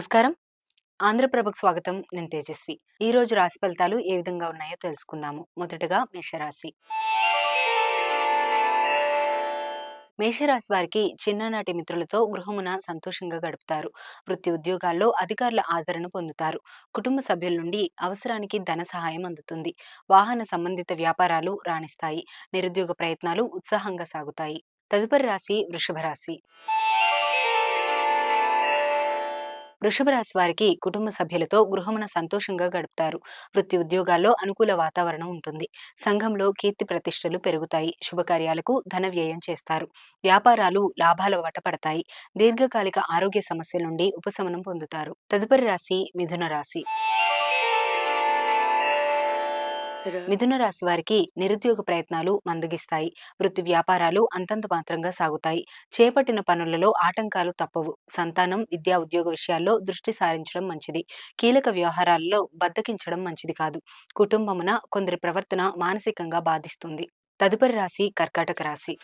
నమస్కారం. ఆంధ్రప్రభకు స్వాగతం. నేను తేజస్వి. ఈ రోజు రాశి ఫలితాలు ఏ విధంగా ఉన్నాయో తెలుసుకుందాము. మొదటగా మేషరాశి. మేషరాశి వారికి చిన్ననాటి మిత్రులతో గృహమున సంతోషంగా గడుపుతారు. వృత్తి ఉద్యోగాల్లో అధికారుల ఆదరణ పొందుతారు. కుటుంబ సభ్యుల నుండి అవసరానికి ధన సహాయం అందుతుంది. వాహన సంబంధిత వ్యాపారాలు రాణిస్తాయి. నిరుద్యోగ ప్రయత్నాలు ఉత్సాహంగా సాగుతాయి. తదుపరి రాశి వృషభ రాశి. వృషభ రాశి వారికి కుటుంబ సభ్యులతో గృహమున సంతోషంగా గడుపుతారు. వృత్తి ఉద్యోగాల్లో అనుకూల వాతావరణం ఉంటుంది. సంఘంలో కీర్తి ప్రతిష్టలు పెరుగుతాయి. శుభకార్యాలకు ధన వ్యయం చేస్తారు. వ్యాపారాలు లాభాల వటపడతాయి దీర్ఘకాలిక ఆరోగ్య సమస్యల నుండి ఉపశమనం పొందుతారు. తదుపరి రాశి మిథున రాశి. మిథున రాశి వారికి నిరుద్యోగ ప్రయత్నాలు మందగిస్తాయి. వృత్తి వ్యాపారాలు అంతంత మాత్రంగా సాగుతాయి. చేపట్టిన పనులలో ఆటంకాలు తప్పవు. సంతానం విద్యా ఉద్యోగ విషయాల్లో దృష్టి సారించడం మంచిది. కీలక వ్యవహారాల్లో బద్దకించడం మంచిది కాదు. కుటుంబమున కొందరి ప్రవర్తన మానసికంగా బాధిస్తుంది. తదుపరి రాశి కర్కాటక రాశి.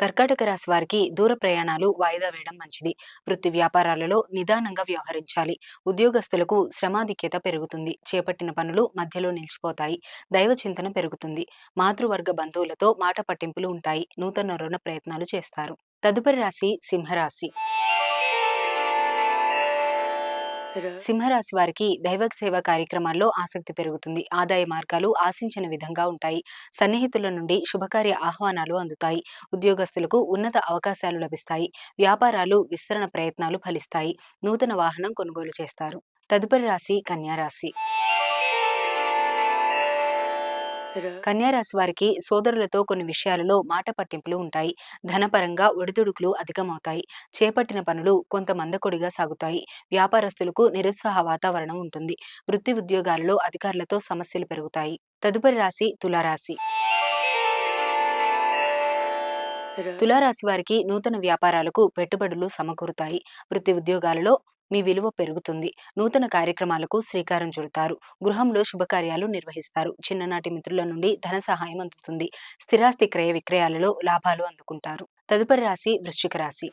కర్కాటక రాశి వారికి దూర ప్రయాణాలు వాయిదా వేయడం మంచిది. వృత్తి వ్యాపారాలలో నిదానంగా వ్యవహరించాలి. ఉద్యోగస్తులకు శ్రమాధిక్యత పెరుగుతుంది. చేపట్టిన పనులు మధ్యలో నిలిచిపోతాయి. దైవ చింతన పెరుగుతుంది. మాతృవర్గ బంధువులతో మాట పట్టింపులు ఉంటాయి. నూతన రుణ ప్రయత్నాలు చేస్తారు. తదుపరి రాశి సింహరాశి. సింహరాశి వారికి దైవ సేవ కార్యక్రమాల్లో ఆసక్తి పెరుగుతుంది. ఆదాయ మార్గాలు ఆశించిన విధంగా ఉంటాయి. సన్నిహితుల నుండి శుభకార్య ఆహ్వానాలు అందుతాయి. ఉద్యోగస్తులకు ఉన్నత అవకాశాలు లభిస్తాయి. వ్యాపారాలు విస్తరణ ప్రయత్నాలు ఫలిస్తాయి. నూతన వాహనం కొనుగోలు చేస్తారు. తదుపరి రాశి కన్యారాశి కన్యారాశి వారికి సోదరులతో కొన్ని విషయాలలో మాట పట్టింపులు ఉంటాయి. ధనపరంగా ఒడిదుడుకులు అధికమవుతాయి. చేపట్టిన పనులు కొంత మందకొడిగా సాగుతాయి. వ్యాపారస్తులకు నిరుత్సాహ వాతావరణం ఉంటుంది. వృత్తి ఉద్యోగాలలో అధికారులతో సమస్యలు పెరుగుతాయి. తదుపరి రాశి తులారాశి. తులారాశి వారికి నూతన వ్యాపారాలకు పెట్టుబడులు సమకూరుతాయి. వృత్తి ఉద్యోగాలలో మీ విలువ పెరుగుతుంది. నూతన కార్యక్రమాలకు శ్రీకారం చుడతారు. గృహంలో శుభకార్యాలు నిర్వహిస్తారు. చిన్ననాటి మిత్రుల నుండి ధన సహాయం అందుతుంది. స్థిరాస్తి క్రయ విక్రయాలలో లాభాలు అందుకుంటారు. తదుపరి రాశి వృశ్చిక రాశి.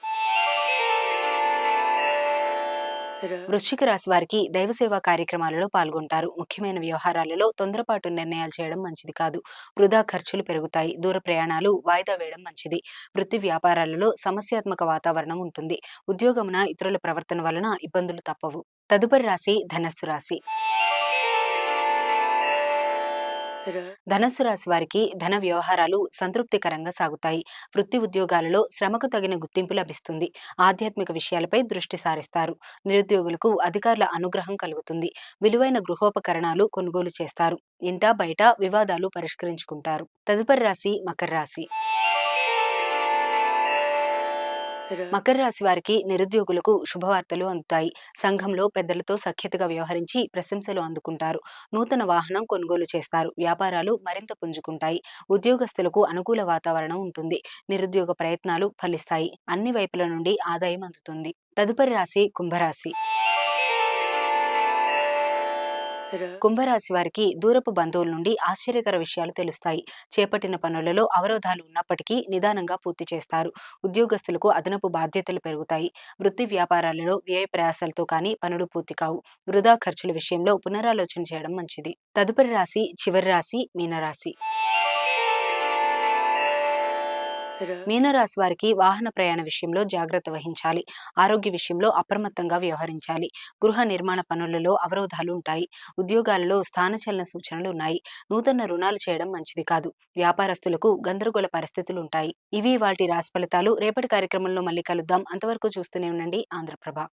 వృశ్చిక రాశి వారికి దైవ సేవా కార్యక్రమాలలో పాల్గొంటారు. ముఖ్యమైన వ్యవహారాలలో తొందరపాటు నిర్ణయాలు చేయడం మంచిది కాదు. వృధా ఖర్చులు పెరుగుతాయి. దూర ప్రయాణాలు వాయిదా వేయడం మంచిది. వృత్తి వ్యాపారాలలో సమస్యాత్మక వాతావరణం ఉంటుంది. ఉద్యోగమున ఇతరుల ప్రవర్తన వలన ఇబ్బందులు తప్పవు. తదుపరి రాశి ధనస్సు రాశి. ధనస్సు రాశి వారికి ధన వ్యవహారాలు సంతృప్తికరంగా సాగుతాయి. వృత్తి ఉద్యోగాలలో శ్రమకు తగిన గుర్తింపు లభిస్తుంది. ఆధ్యాత్మిక విషయాలపై దృష్టి సారిస్తారు. నిరుద్యోగులకు అధికారుల అనుగ్రహం కలుగుతుంది. విలువైన గృహోపకరణాలు కొనుగోలు చేస్తారు. ఇంటా బయట వివాదాలు పరిష్కరించుకుంటారు. తదుపరి రాశి మకర రాశి. మకర. రాశి వారికి నిరుద్యోగులకు శుభవార్తలు అందుతాయి. సంఘంలో పెద్దలతో సఖ్యతగా వ్యవహరించి ప్రశంసలు అందుకుంటారు. నూతన వాహనం కొనుగోలు చేస్తారు. వ్యాపారాలు మరింత పుంజుకుంటాయి. ఉద్యోగస్తులకు అనుకూల వాతావరణం ఉంటుంది. నిరుద్యోగ ప్రయత్నాలు ఫలిస్తాయి. అన్ని వైపుల నుండి ఆదాయం అందుతుంది. తదుపరి రాశి కుంభరాశి. కుంభరాశి వారికి దూరపు బంధువుల నుండి ఆశ్చర్యకర విషయాలు తెలుస్తాయి. చేపట్టిన పనులలో అవరోధాలు ఉన్నప్పటికీ నిదానంగా పూర్తి చేస్తారు. ఉద్యోగస్తులకు అదనపు బాధ్యతలు పెరుగుతాయి. వృత్తి వ్యాపారాలలో వ్యయ ప్రయాసాలతో కానీ పనులు పూర్తి కావు. వృధా ఖర్చుల విషయంలో పునరాలోచన చేయడం మంచిది. తదుపరి రాశి చివరి రాశి మీనరాశి. మీనరాశి వారికి వాహన ప్రయాణ విషయంలో జాగ్రత్త వహించాలి. ఆరోగ్య విషయంలో అప్రమత్తంగా వ్యవహరించాలి. గృహ నిర్మాణ పనులలో అవరోధాలు ఉంటాయి. ఉద్యోగాలలో స్థానచలన సూచనలు ఉన్నాయి. నూతన రుణాలు చేయడం మంచిది కాదు. వ్యాపారస్తులకు గందరగోళ పరిస్థితులు ఉంటాయి. ఇవి వాటి రాశి ఫలితాలు. రేపటి కార్యక్రమంలో మళ్ళీ కలుద్దాం. అంతవరకు చూస్తూనే ఉండండి. ఆంధ్రప్రభ